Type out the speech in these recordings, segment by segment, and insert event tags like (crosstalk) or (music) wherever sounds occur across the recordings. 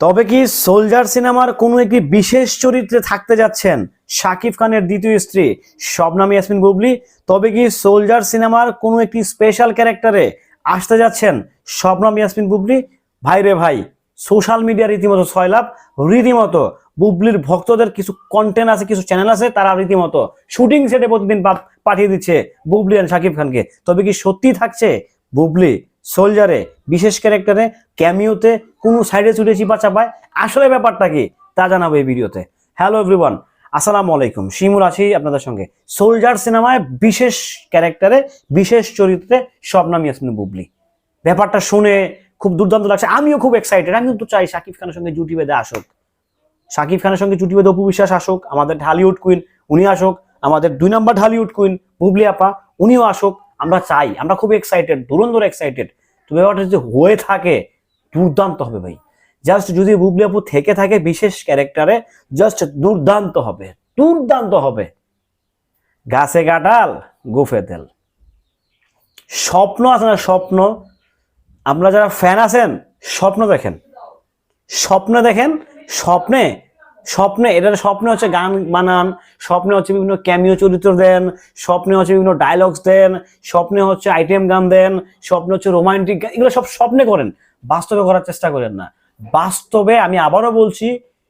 তবে কি সোলজার সিনেমার কোনো একটি বিশেষ চরিত্রে থাকতে যাচ্ছেন শাকিব খানের দ্বিতীয় স্ত্রী শবনাম ইয়াসমিন বুবলি? তবে কি সোলজার সিনেমার কোনো একটি স্পেশাল ক্যারেক্টারে আসতে যাচ্ছেন শবনাম ইয়াসমিন বুবলি? ভাই রে ভাই সোশ্যাল মিডিয়া রীতিমতো ছয়লাভ রীতিমতো বুবলির ভক্তদের কিছু কন্টেন্ট আছে, কিছু চ্যানেল আছে, তারা রীতিমতো শুটিং সেটে প্রতিদিন পাঠিয়ে দিচ্ছে বুবলি আর শাকিব খানকে। তবে কি সত্যি থাকছে বুবলি সোলজারে, বিশেষ ক্যারেক্টারে, ক্যামিওতে কোন সাইডে ছুটে চিপা চাপায়। আসলে ব্যাপারটা কি? তা জানাব এই ভিডিওতে। হ্যালো এভরিওয়ান আসসালামু আলাইকুম। শিমুল আছি আপনাদের সঙ্গে। সোলজার সিনেমায় বিশেষ ক্যারেক্টারে, বিশেষ চরিত্রে শবনাম ইয়াসমিন বুবলি। ব্যাপারটা শুনে খুব দুর্দান্ত লাগছে। আমিও খুব এক্সাইটেড আমিও তো চাই শাকিব খানের সঙ্গে জুটি বেঁধে আসুক। শাকিব খানের সঙ্গে জুটি বেঁধে অপু বিশ্বাস আসুক, আমাদের ঢালিউড কুইন উনি আসুক, আমাদের দুই নম্বর ঢালিউড কুইন বুবলি আপা, উনিও আসুক। আমরা চাই, আমরা খুব এক্সাইটেড দুরন্দর এক্সাইটেড তো ব্যাপারটা যদি হয়ে থাকে, দুর্দান্ত হবে ভাই। জাস্ট যদি বুবলি আপু থেকে থাকে বিশেষ ক্যারেক্টারে জাস্ট দুর্দান্ত হবে দুর্দান্ত হবে। গাছে কাটাল গোফে তেল। স্বপ্ন আছে না স্বপ্ন? আমরা যারা ফ্যান আছেন, স্বপ্ন দেখেন। স্বপ্ন দেখেন, স্বপ্নে স্বপ্নে, এটার স্বপ্নে হচ্ছে গান বানান, স্বপ্নে হচ্ছে বিভিন্ন ক্যামিও চরিত্র দেন, স্বপ্নে হচ্ছে বিভিন্ন ডায়লগস দেন, স্বপ্নে হচ্ছে আইটেম গান দেন, স্বপ্নে হচ্ছে রোমান্টিক গান এগুলো সব স্বপ্নে করেন, বাস্তবে করার চেষ্টা করেন না। বাস্তবে আমি আবারও বলছি,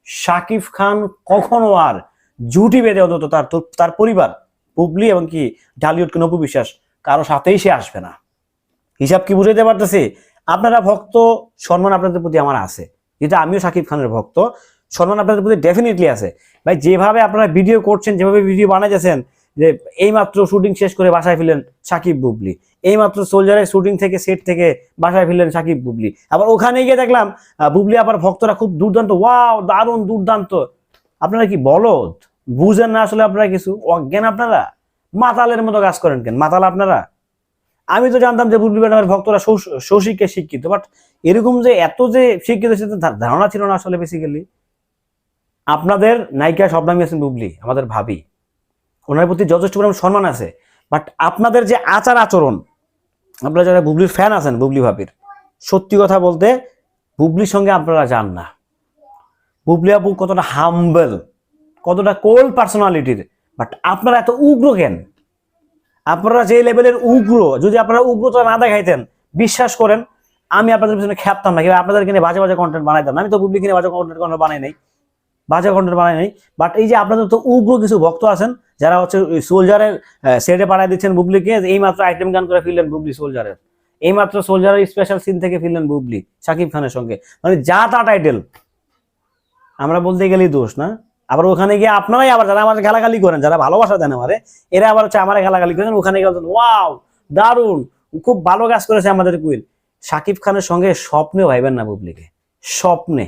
শাকিব খান কখনো আর জুটি বেঁধে অন্তত তার তার পরিবার পুবলি এবং কি ঢালিউড নবু বিশ্বাস, কারও সাথেই সে আসবে না। হিসাব কি বুঝাইতে পারতেছি? আপনারা ভক্ত, সম্মান আপনাদের প্রতি আমার আছে। যেটা আমিও শাকিব খানের ভক্ত। সম্মান আপনাদের প্রতি ডেফিনেটলি আছে। ভাই, যেভাবে আপনারা ভিডিও করছেন, যেভাবে ভিডিও বানাইতেছেন, যে এইমাত্র শুটিং শেষ করে বাসায় ফিরলেন সাকিব বুবলি। এইমাত্র সোলজারের শুটিং থেকে সেট থেকে বাসায় ফিরলেন সাকিব বুবলি। আবার ওখানে গিয়ে দেখলাম বুবলি আবার ভক্তরা খুব দুর্দান্ত। ওয়াও দারুণ দুর্দান্ত। আপনারা কি বলদ? বুঝেন না আসলে আপনারা কিছু? অজ্ঞান আপনারা? মাতালের মতো কাজ করেন কেন? মাতাল আপনারা? আমি তো জানতাম যে বুবলি ম্যাডামের ভক্তরা সৌ- সৌশিকে শিক্ষিত বাট এরকম যে এত যে শিক্ষিত, সেটা ধারণা ছিল না আসলে বেসিক্যালি আপনাদের নায়িকা শবনাম ইয়াসিন বুবলি, আমাদের ভাবি। ওনার প্রতি যথেষ্ট পরিমাণ সম্মান আছে বাট আপনাদের যে আচার আচরণ, আপনারা যারা বুবলির ফ্যান আছেন, বুবলি ভাবির, সত্যি কথা বলতে বুবলির সঙ্গে আপনারা যান না। বুবলি আপু কতটা হাম্বল কতটা কোল্ড পার্সোনালিটির বাট আপনারা এত উগ্র কেন? আপনারা যে লেভেলের উগ্র, যদি আপনারা উগ্রতা না দেখাইতেন, বিশ্বাস করেন, আমি আপনাদের পিছনে খেপতাম না কিংবা আপনাদের কিনে বাজে বাজে কন্টেন্ট বানাইতাম আমি তো বুবলি কিনে বাজে কন্টেন্ট বানাই নাই। বাজে কন্টেন্ট বানাই নাই। বাট এই যে আপনাদের তো উগ্র কিছু ভক্ত আছেন, যারা হচ্ছে সোলজারের সেটে পাঠাই দিচ্ছেন বুবলিকে এই মাত্র আইটেম গান করে ফিরলেন বুবলি সোলজারের। এই মাত্র সোলজারের স্পেশাল সিন থেকে ফিরলেন বুবলি, সাকিব খানের সঙ্গে। মানে যা তা টাইটেল আমরা বলতে গেলেই দোষ না। আবার ওখানে গিয়ে আপনারাই আবার যারা আমার গালাগালি করেন, যারা ভালোবাসা দেন আমারে, এরা আবার হচ্ছে আমার গালাগালি করেন, ওখানে গিয়ে ওয়াও দারুণ, খুব ভালো কাজ করেছে আমাদের কুইল। সাকিব খানের সঙ্গে স্বপ্নে ভাইবেন না বুবলিকে, স্বপ্নে।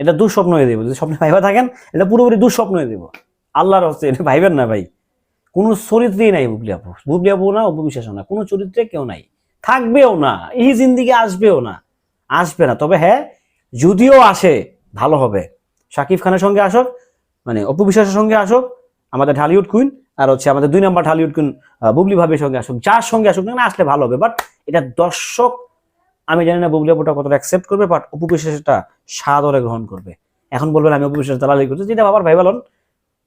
এটা দুঃস্বপ্ন হয়ে দেবো যদি স্বপ্নে ভাইবা থাকেন, এটা পুরোপুরি দুঃস্বপ্ন হয়ে দেবো আল্লাহর হচ্ছে এটা ভাইবেন না ভাই। কোনো চরিত্রেই নাই বুবলি আপু। বুবলি আপু না অপু বিশ্বাসও না। কোনো চরিত্রে কেউ নাই। থাকবেও না। এই জিন্দিগি আসবেও না। আসবে না। তবে হ্যাঁ যদিও আসে, ভালো হবে। শাকিব খানের সঙ্গে আসুক মানে অপু বিশ্বাসের সঙ্গে আসুক, আমাদের ঢালিউড কুইন আর হচ্ছে আমাদের দুই নম্বর ঢালিউড কুইন বুবলি ভাবির সঙ্গে আসুক, যার সঙ্গে আসুক, না আসলে ভালো হবে। বাট এটা দর্শক আমি জানি না বুবলি আপুটা কতটা অ্যাকসেপ্ট করবে বাট অপু বিশ্বাসটা সাদরে গ্রহণ করবে। এখন বলবেন, আমি অপু বিশ্বাস দালালি করছি, যেটা বাবার ভাই বলন।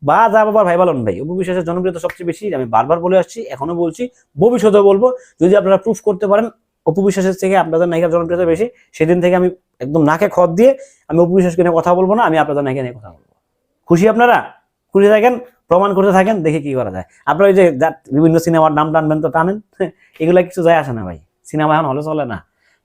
বা যা বাবার ভাই বলন ভাই, অপু বিশ্বাসের জনপ্রিয়তা সবচেয়ে বেশি, আমি বারবার বলে আসছি, এখনও বলছি, ভবিষ্যতেও বলব, যদি আপনারা প্রুফ করতে পারেন, অপু বিশ্বাসের থেকে আপনাদের নায়িকার জনপ্রিয়তা বেশি, সেদিন থেকে আমি একদম নাকে খত দিয়ে আমি অপু বিশ্বাসকে নিয়ে কথা বলব না, আমি আপনাদের নায়িকা নিয়ে কথা বলব। খুশি আপনারা? খুশি থাকেন? প্রমাণ করতে থাকেন? দেখে কি করা যায়। আপনারা ওই যে যা- বিভিন্ন সিনেমার নাম টানবেন তো টানেন, (laughs) এগুলা কিছু যায় আসে না ভাই। সিনেমা এখন হলে চলে না।